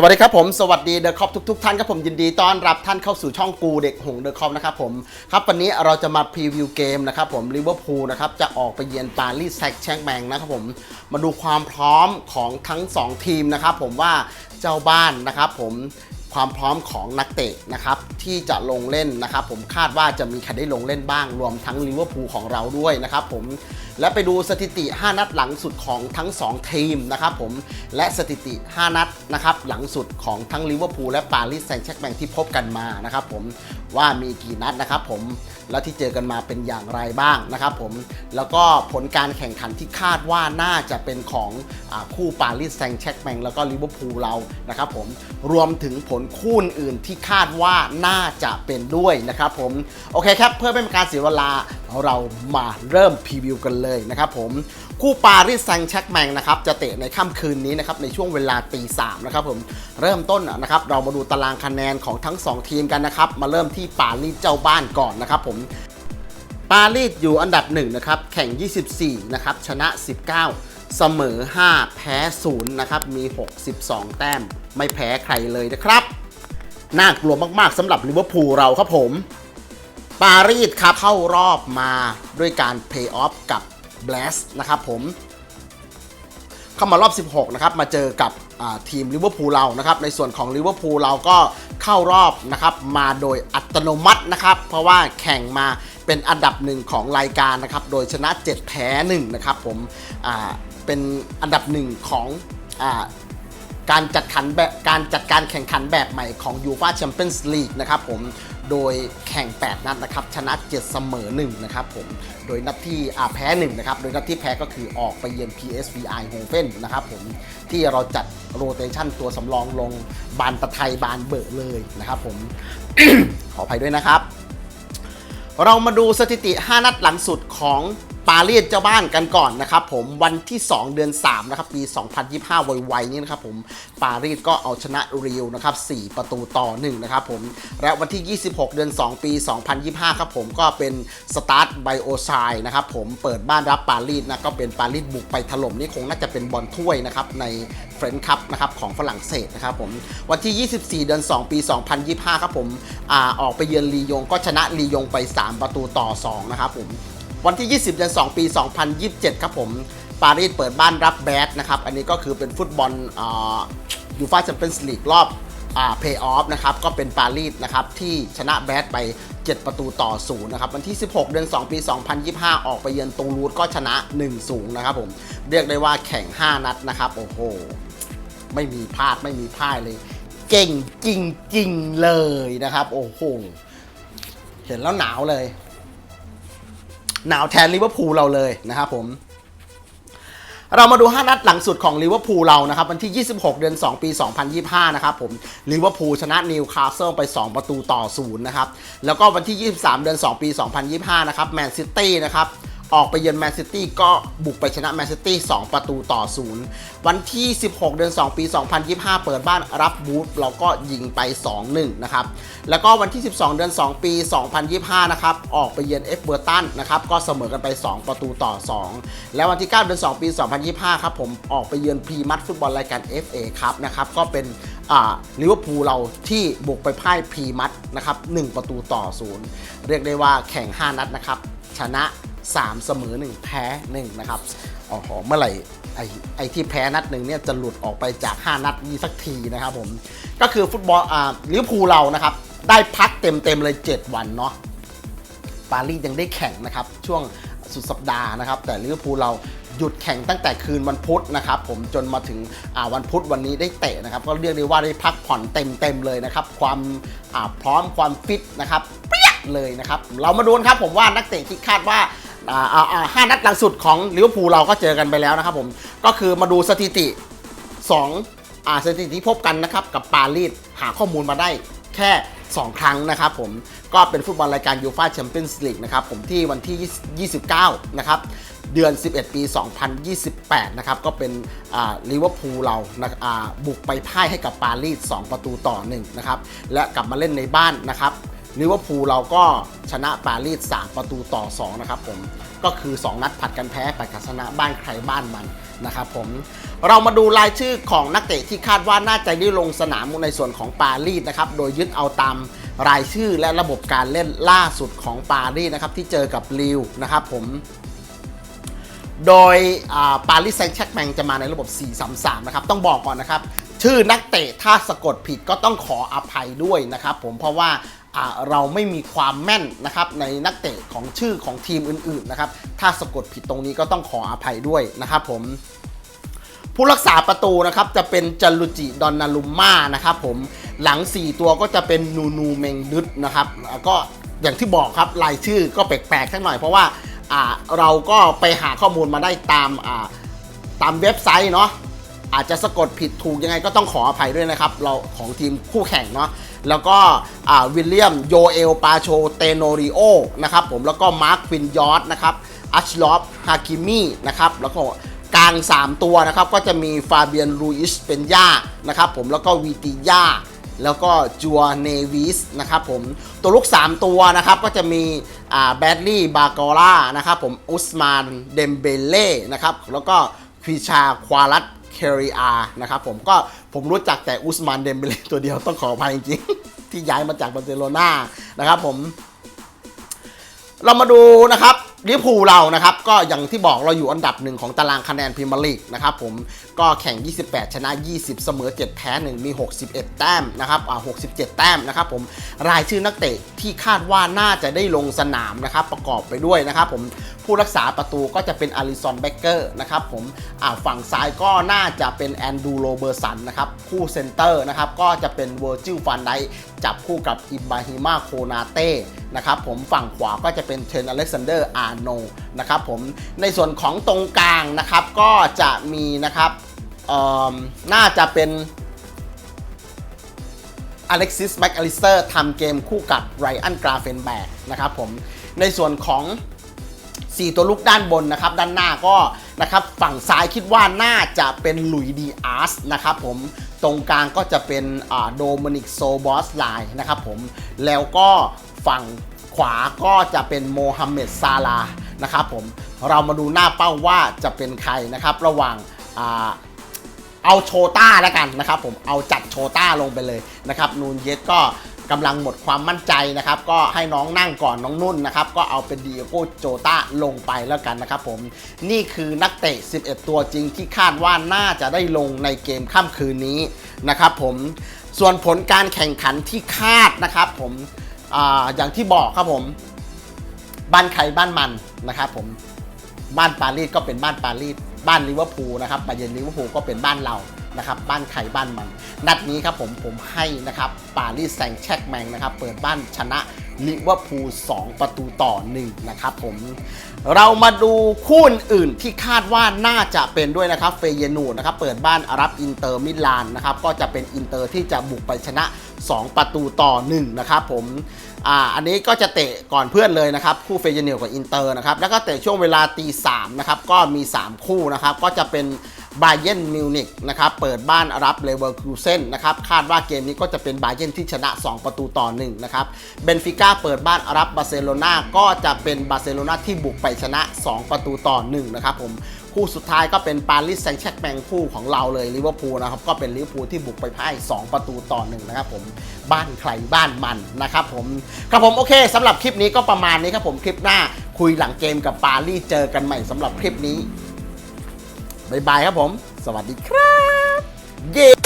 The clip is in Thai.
สวัสดีครับผมสวัสดีเดอะคอปทุกๆ ท่านครับผมยินดีต้อนรับท่านเข้าสู่ช่องกูเด็กหงเดอะคอปนะครับผมครับวันนี้เราจะมาพรีวิวเกมนะครับผมลิเวอร์พูลนะครับจะออกไปเยือนปารีสแซงต์แชงแมงนะครับผมมาดูความพร้อมของทั้ง 2 ทีมนะครับผมว่าเจ้าบ้านนะครับผมความพร้อมของนักเตะนะครับที่จะลงเล่นนะครับผมคาดว่าจะมีใครได้ลงเล่นบ้างรวมทั้งลิเวอร์พูลของเราด้วยนะครับผม และไปดูสถิติ 5 นัดหลังสุดของทั้ง 2 ทีมนะครับผมและสถิติ 5 นัดนะครับหลังสุดของทั้งลิเวอร์พูลและปารีสแซงต์แชร์แมงที่พบกันมานะครับผมว่ามีกี่นัดนะครับผมแล้วที่เจอกันมาเป็นอย่างไรบ้างนะครับผมแล้วก็ผลการแข่งขันที่คาดว่าน่าจะเป็นของอคู่ปารีสแซงต์แชร์แมงแล้วก็ลิเวอร์พูลเรานะครับผมรวมถึงผลคู่อื่นที่คาดว่าน่าจะเป็นด้วยนะครับผมโอเคครับเพื่อไม่เป็นการเสียเวลาเรามาเริ่มพรีวิวกันเลยนะครับผมคู่ปารีสแซงต์แชร์กแมงนะครับจะเตะในค่ำคืนนี้นะครับในช่วงเวลาตีสามนะครับผมเริ่มต้นนะครับเรามาดูตารางคะแนนของทั้ง 2 ทีมกันนะครับมาเริ่มที่ปารีสเจ้าบ้านก่อนนะครับผมปารีสอยู่อันดับ1นะครับแข่ง 24นะครับชนะ 19 เสมอ 5 แพ้0นะครับมี 62 แต้ม ไม่แพ้ใครเลยนะครับ น่ากลัวมากๆสำหรับลิเวอร์พูลเราครับผม ปารีสครับเข้ารอบมาด้วยการเพย์ออฟกับเบลสนะครับผม เข้ามารอบ 16 นะครับ มาเจอกับทีมลิเวอร์พูลเรานะครับ ในส่วนของลิเวอร์พูลเราก็เข้ารอบนะครับ มาโดยอัตโนมัตินะครับ เพราะว่าแข่งมาเป็นอันดับหนึ่งของรายการนะครับ โดยชนะ 7 แพ้1นะครับผมเป็นอันดับหนึ่งของอการจัดขันแบบการจัดการแข่งขันแบบใหม่ของยูฟาแชมเปี้ยนส์ลีกนะครับผม โดยแข่ง 8 นัดนะครับ ชนะ 7 เสมอ 1 นะครับผม โดยนัดที่อาแพ้1นะครับ โดยนัดที่แพ้ก็คือออกไปเยือน PSV i h o v e n นะครับผม ที่เราจัดโรเตชันตัวสำรองลงบานตะไทยบานเบิกเลยนะครับผม ขออภัยด้วยนะครับ เรามาดูสถิติ 5 นัดหลังสุดของ ปารีสเจ้าบ้านกันก่อนนะครับผมวันที่ 2 เดือน 3 นะครับ ปี 2025 ไวๆนี้นะครับผมปารีสก็เอาชนะเรียวนะครับ 4 ประตูต่อ 1 นะครับผม และวันที่ 26 เดือน 2 ปี 2025 ครับผมก็เป็นสตาร์ทไบโอไซนะครับผมเปิดบ้านรับปารีสนะก็เป็นปารีสบุกไปถล่มนี่คงน่าจะเป็นบอลถ้วยนะครับในเฟรนด์คัพนะครับของฝรั่งเศสนะครับผมวันที่ 24 เดือน 2 ปี 2025 ครับผมอาออกไปเยือนลียงก็ชนะลียงไป 3 ประตูต่อ 2 นะครับผม วันที่ 20 เดือน 2 ปี 2027 ครับผมปารีสเปิดบ้านรับแบดนะครับ อันนี้ก็คือเป็นฟุตบอลยูฟาแชมเปี้ยนส์ลีกรอบเพย์ออฟนะครับ ก็เป็นปารีสนะครับ ที่ชนะแบดไป 7 ประตูต่อ0นะครับ วันที่ 16 เดือน 2 ปี 2025 ออกไปเยือนตูรูดก็ชนะ1-0นะครับผม เรียกได้ว่าแข่ง 5 นัดนะครับ โอ้โห ไม่มีพลาดไม่มีพ่ายเลย เก่งจริง ๆ เลยนะครับ โอ้โห เห็นแล้วหนาวเลย หนาวแทนลิเวอร์พูลเราเลยนะครับผมเรามาดู 5 นัดหลังสุดของลิเวอร์พูลเรานะครับ วันที่ 26 เดือน 2 ปี 2025 นะครับผมลิเวอร์พูลชนะนิวคาสเซิลไป 2 ประตูต่อ 0 นะครับ แล้วก็วันที่ 23 เดือน 2 ปี 2025 นะครับแมนซิตี้นะครับ ออกไปเยือนแมนซิตี้ก็บุกไปชนะแมนซิตี้2ประตูต่อ 0 วันที่ 16 เดือน 2 ปี 2025 เปิดบ้านรับบูธเราก็ยิงไป 2-1 นะครับ แล้วก็วันที่ 12 เดือน 2 ปี 2025 นะครับ ออกไปเยือนเอฟเบอร์ตันนะครับ ก็เสมอกันไป 2 ประตูต่อ 2 แล้ววันที่ 9 เดือน 2 ปี 2025 ครับผมออกไปเยือนพรีมัดฟุตบอลรายการ FA ครับนะครับ ก็เป็นอ่าลิเวอร์พูลเราที่บุกไปพ่ายพรีมัดนะครับ1ประตูต่อ 0 เรียกได้ว่าแข่ง 5 นัดนะครับ ชนะ 3 เสมอ 1 แพ้ 1 นะครับอ๋อเมื่อไหร่ไอ้ไอ้ที่แพ้นัดหนึ่งเนี่ยจะหลุดออกไปจาก 5 นัดนี้สักทีนะครับผม ก็คือฟุตบอลอ่าลิเวอร์พูลเรานะครับ ได้พักเต็มๆเลย 7 วันเนาะปารีสยังได้แข่งนะครับ ช่วงสุดสัปดาห์นะครับ แต่ลิเวอร์พูลเราหยุดแข่งตั้งแต่คืนวันพุธนะครับผมจนมาถึงวันพุธวันนี้ได้เตะนะครับ ก็เรียกได้ว่าได้พักผ่อนเต็มๆเลยนะครับ ความพร้อมความฟิตนะครับเปี้ยเลยนะครับ เรามาดูนครับผมว่านักเตะที่คาดว่า ห้านัดหลังสุดของลิเวอร์พูลเราก็เจอกันไปแล้วนะครับผมก็คือมาดูสถิติ2อ่าสถิติที่พบกันนะครับกับปารีสหาข้อมูลมาได้แค่ 2 ครั้งนะครับผมก็เป็นฟุตบอลรายการยูฟาแชมเปี้ยนส์ลีกนะครับผมที่วันที่ 29 นะครับเดือน 11 ปี 2028 นะครับ ก็เป็นลิเวอร์พูลเรานะอ่าบุกไปพ่ายให้กับปารีส 2 ประตูต่อ 1 นะครับ และกลับมาเล่นในบ้านนะครับ ลิเวอร์พูลเราก็ชนะปารีส3ประตูต่อ 2 นะครับผม ก็คือ 2 นัดผัดกันแพ้ผัดกันชนะบ้านใครบ้านมันนะครับผม เรามาดูรายชื่อของนักเตะที่คาดว่าน่าจะได้ลงสนามในส่วนของปารีสนะครับ โดยยึดเอาตามรายชื่อและระบบการเล่นล่าสุดของปารีสนะครับที่เจอกับลิวนะครับผมโดยปารีสแซงต์แชร์กแมงจะมาในระบบ 4-3-3 นะครับ ต้องบอกก่อนนะครับ ชื่อนักเตะถ้าสะกดผิดก็ต้องขออภัยด้วยนะครับผมเพราะว่า เราไม่มีความแม่นนะครับในนักเตะของชื่อของทีมอื่นๆนะครับถ้าสะกดผิดตรงนี้ก็ต้องขออภัยด้วยนะครับผมผู้รักษาประตูนะครับจะเป็นจันลุจิดอนนารุมม่านะครับผมหลัง 4 ตัวก็จะเป็นนูนูเมงดึดนะครับแล้วก็อย่างที่บอกครับรายชื่อก็แปลกๆสักหน่อยเพราะว่าเราก็ไปหาข้อมูลมาได้ตามตามเว็บไซต์เนาะอาจจะสะกดผิดถูกยังไงก็ต้องขออภัยด้วยนะครับ เราของทีมคู่แข่งเนาะ แล้วก็วิลเลียมโยเอลปาโชเตโนริโอนะครับผมแล้วก็มาร์คควินยอร์ดนะครับอัชลอฟฮากิมีนะครับแล้วก็กลาง 3 ตัวนะครับก็จะมีฟาเบียนรูอิสเป็นย่านะครับผมแล้วก็วีติย่าแล้วก็จัวเนวิสนะครับผมตัวลุก3 ตัวนะครับก็จะมีแบดลี่บากอล่านะครับผมอุสมานเดมเบเล่นะครับแล้วก็ควิชาควารัต เคริอานะครับผมก็ผมรู้จักแต่อุสมานเดมเบเลตัวเดียวต้องขออภัยจริงๆ ที่ย้ายมาจากบาร์เซโลนานะครับผม เรามาดูนะครับ ลิเวอร์พูลเรานะครับก็อย่างที่บอกเราอยู่อันดับหนึ่งของตารางคะแนนพรีเมียร์ลีกนะครับผมก็แข่ง 28 ชนะ 20 เสมอ 7 แพ้ 1 มี 61 แต้มนะครับอ่า67 แต้มนะครับผมรายชื่อนักเตะที่คาดว่าน่าจะได้ลงสนามนะครับประกอบไปด้วยนะครับผมผู้รักษาประตูก็จะเป็นอาริซอนเบเกอร์นะครับผมอ่าฝั่งซ้ายก็น่าจะเป็นแอนดูโรเบอร์สันนะครับคู่เซนเตอร์นะครับก็จะเป็นเวอร์จิลฟันไดจับคู่กับอิบราฮิมาโคนาเต้ นะครับผมฝั่งขวาก็จะเป็นเทรนอเล็กซานเดอร์อาร์โนนะครับผมในส่วนของตรงกลางนะครับก็จะมีนะครับน่าจะเป็นอเล็กซิสแม็กอลิสเตอร์ทำเกมคู่กับไรอันกราเฟนแบกนะครับผมในส่วนของ 4 ตัวลุกด้านบนนะครับ ด้านหน้าก็นะครับฝั่งซ้ายคิดว่าน่าจะเป็นลุยดีอาร์สนะครับผมตรงกลางก็จะเป็นโดมินิกโซบอสไลน์นะครับผมแล้วก็ ฝั่งขวาก็จะเป็นโมฮัมเหม็ดซาลานะครับผมเรามาดูหน้าเป้าว่าจะเป็นใครนะครับ ระหว่างอเอาโชต้าแล้วกันนะครับ ผมเอาจัดโชต้าลงไปเลยนะครับนูนเยสก็กำลังหมดความมั่นใจนะครับ ก็ให้น้องนั่งก่อนน้องนุ่นนะครับ ก็เอาเป็นดีโก้โจต้าลงไปแล้วกันนะครับผมนี่คือนักเตะ 11 ตัวจริงที่คาดว่าน่าจะได้ลงในเกมค่ำคืนนี้นะครับผมส่วนผลการแข่งขันที่คาดนะครับผม ออย่างที่บอกครับผมบ้านใครบ้านมันนะครับผมบ้านปารีสก็เป็นบ้านปารีสบ้านลิเวอร์พูลนะครับบาเยนลิเวอร์พูลก็เป็นบ้านเรานะครับบ้านใครบ้านมัน นัดนี้ครับผมผมให้นะครับปารีสแซงแช็กแมงนะครับเปิดบ้านชนะ ลิเวอร์พูล2ประตูต่อ 1 นะครับผม เรามาดูคู่อื่นที่คาดว่าน่าจะเป็นด้วยนะครับเฟเยนูนะครับเปิดบ้านอารับอินเตอร์มิลานนะครับก็จะเป็นอินเตอร์ที่จะบุกไปชนะ 2 ประตูต่อ 1 นะครับผมอ่าอันนี้ก็จะเตะก่อนเพื่อนเลยนะครับ คู่เฟเยนลกับอินเตอร์นะครับแล้วก็เตะช่วงเวลาตีสามนะครับก็มี 3 คู่นะครับก็จะเป็น บาเยนมิวนิกนะครับเปิดบ้านรับเลเวอร์คูเซนนะครับคาดว่าเกมนี้ก็จะเป็นบาเย r n ที่ชนะ 2 ประตูต่อ1นะครับเบนฟิก้าเปิดบ้านรับบาร์เซโลนาก็จะเป็นบาร์เซโลนาที่บุกไปชนะ 2 ประตูต่อ1นะครับผมคู่สุดท้ายก็เป็นปารีสแซงต์แชร์กแมงคู่ของเราเลยลิเวอร์พูลนะครับก็เป็นลิเวอร์พูลที่บุกไปพ่าย 2 ประตูต่อหนึ่งนะครับผมบ้านใครบ้านมันนะครับผมครับผมโอเคสำหรับคลิปนี้ก็ประมาณนี้ครับผมคลิปหน้าคุยหลังเกมกับปารีสเจอกันใหม่สำหรับคลิปนี้ บายบายครับผม สวัสดีครับ เย้